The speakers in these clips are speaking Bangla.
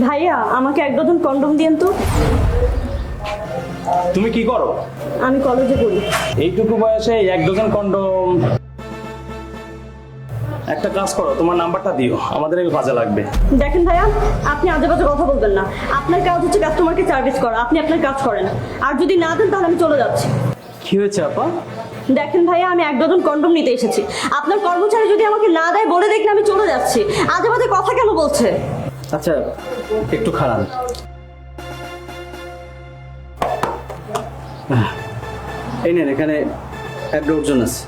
ভাইয়া আমাকে এক ডজন কন্ডম দিয়েন তো। তুমি কি করো? আমি কলেজে পড়ি। এইটুকু বয়সে এক ডজন কন্ডম। একটা কাজ করো তোমার নাম্বারটা দিও আমাদের এই কাজে লাগবে। দেখেন ভাইয়া আপনি আজে বাজে কথা বলবেন না। আপনার কাজ হচ্ছে কাস্টমারকে সার্ভিস করা আপনি আপনার কাজ করেন। আর যদি না দেন তাহলে আমি চলে যাচ্ছি। কি হয়েছে আপা? দেখেন ভাইয়া আমি এক ডজন কন্ডম নিতে এসেছি। আপনার কর্মচারী যদি আমাকে না দেয় বলে দেখলে আমি চলে যাচ্ছি। আজে বাজে কথা কেন বলছে? আচ্ছা একটু খারাপ এই নেন এখানে এক ডজন আছে।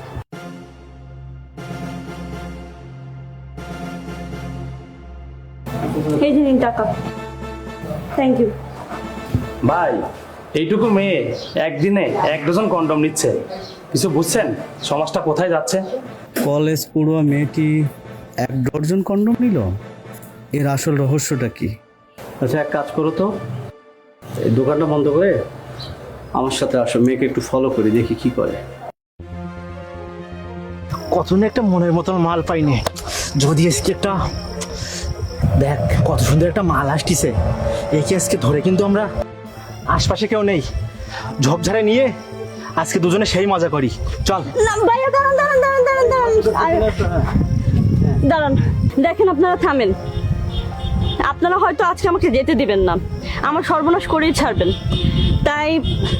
এই যে নিন টাকা। থ্যাংক ইউ ভাই এইটুকু মেয়ে একদিনে এক ডজন কন্ডম নিচ্ছে। কিছু বুঝছেন? সমাজটা কোথায় যাচ্ছে? কলেজ পড়ুয়া মেয়েটি এক ডজন কন্ডম নিল? এর আসল রহস্যটা কি? আচ্ছা এক কাজ করো তো। এই দোকানটা বন্ধ করে আমার সাথে আসো মেয়েকে একটু ফলো করি দেখি কি করে। কত না একটা মনের মতন মাল পাইনি। যদি আজকে একটা দেখ কত সুন্দর একটা মাল আসতিছে। একে আজকে ধরে কিন্তু আমরা আশপাশে কেউ নেই। ঝোপঝাড়ে নিয়ে আজকে দুজনে সেই মজা করি। চল। দাঁড়ান দাঁড়ান দাঁড়ান দাঁড়ান। দাঁড়ান দাঁড়ান। দেখেন আপনারা থামেন। আপনারা হয়তো আজকে আমাকে যেতে দিবেন না। আমার সর্বনাশ করেই ছাড়বেন। তাই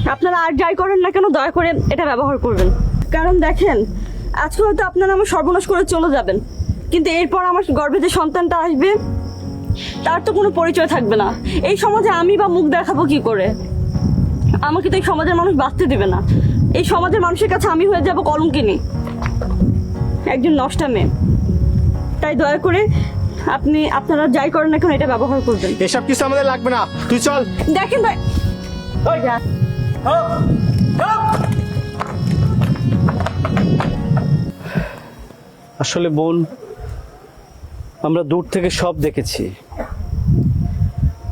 আপনারা আর যাই করেন না কেন, দয়া করে এটা ব্যবহার করবেন। কারণ দেখেন, আজকে হয়তো আপনারা আমার সর্বনাশ করে চলে যাবেন। কিন্তু এরপর আমার গর্ভে যে সন্তানটা আসবে, তার তো কোনো পরিচয় থাকবে না। এই সমাজে আমি বা মুখ দেখাবো কি করে? আমাকে তো এই সমাজের মানুষ বাঁচতে দেবে না। এই সমাজের মানুষের কাছে আমি হয়ে যাব কলঙ্কিনী। একজন নষ্টা মেয়ে। তাই দয়া করে আপনি আপনারা যাই করেন না কেন এটা ব্যবহার করবেন। এসব কিছু আমাদের লাগবে না। তুই চল। দেখেন ভাই। আসলে বোন আমরা দূর থেকে সব দেখেছি।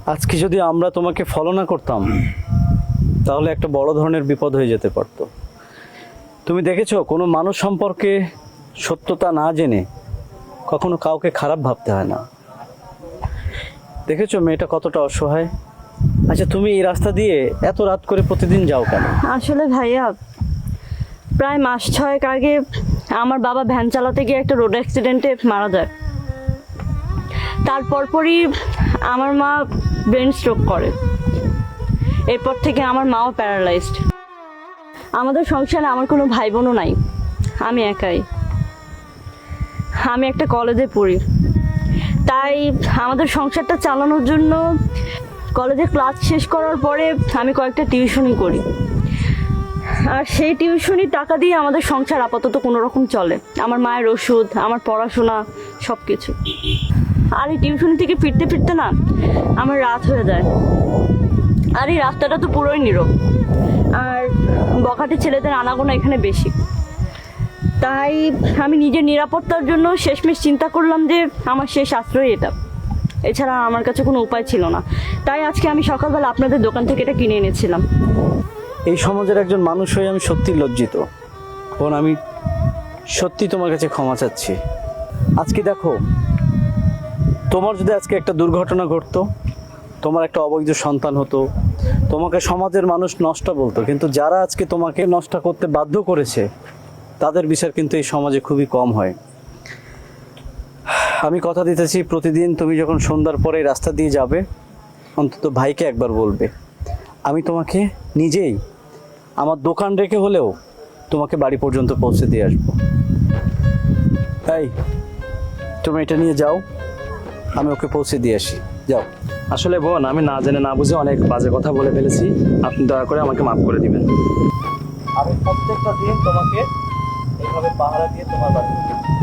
আজকে যদি আমরা তোমাকে ফলো না করতাম তাহলে একটা বড় ধরনের বিপদ হয়ে যেতে পারত। তুমি দেখেছ কোনো মানুষ সম্পর্কে সত্যতা না জেনে কখনো কাউকে খারাপ ভাবতে হয় না। দেখেছ মেয়েটা কতটা অসহায়? আচ্ছা তুমি এই রাস্তা দিয়ে এত রাত করে প্রতিদিন যাও কেন? আসলে ভাইয়া, প্রায় মাস ছয়েক আগে আমার বাবা ভ্যান চালাতে গিয়ে একটা রোড অ্যাক্সিডেন্টে মারা যায়। তারপর পরই আমার মা ব্রেন স্ট্রোক করে। এরপর থেকে আমার মাও প্যারালাইজড। আমাদের সংসারে আমার কোনো ভাই বোনও নাই। আমি একাই। আমি একটা কলেজে পড়ি। তাই আমাদের সংসারটা চালানোর জন্য কলেজে ক্লাস শেষ করার পরে আমি কয়েকটা টিউশনই করি। আর সেই টিউশনি টাকা দিয়ে আমাদের সংসার আপাতত কোনো রকম চলে। আমার মায়ের ওষুধ, আমার পড়াশোনা সব কিছু আর এই টিউশনি থেকে ফিরতে ফিরতে না আমার রাত হয়ে যায়। আর এই রাস্তাটা তো পুরোই নীরব। আর বখাটে ছেলেদের আনাগোনা এখানে বেশি। তাই আমি নিজের নিরাপত্তার জন্য শেষমেশ চিন্তা করলাম যে আমার শেষ আশ্রয় এটা। এছাড়া আমার কাছে কোনো উপায় ছিল না। তাই আজকে আমি সকালবেলা আপনাদের দোকান থেকে এটা কিনে এনেছিলাম। এই সমাজের একজন মানুষ হয়ে আমি সত্যি লজ্জিত। বোন, আমি সত্যি তোমার কাছে ক্ষমা চাচ্ছি। আজকে দেখো, তোমার যদি আজকে একটা দুর্ঘটনা ঘটতো, তোমার একটা অবৈধ সন্তান হতো, তোমাকে সমাজের মানুষ নষ্ট বলতো, কিন্তু যারা আজকে তোমাকে নষ্ট করতে বাধ্য করেছে তাদের বিচার কিন্তু এই সমাজে খুবই কম হয়। আমি কথা দিতেছি প্রতিদিন তুমি যখন সন্ধ্যার পরে রাস্তা দিয়ে যাবে অন্তত ভাইকে একবার বলবে। আমি তোমাকে নিজেই আমার দোকান রেখে হলেও তোমাকে বাড়ি পর্যন্ত পৌঁছে দিয়ে আসব। তাই তুমি এটা নিয়ে যাও আমি ওকে পৌঁছে দিয়ে আসি। যাও। আসলে বোন আমি না জেনে না বুঝে অনেক বাজে কথা বলে ফেলেছি। আপনি দয়া করে আমাকে মাফ করে দিবেন। আমি প্রত্যেকটা দিন তোমাকে এইভাবে পাহারা দিয়ে তোমার বাড়ি।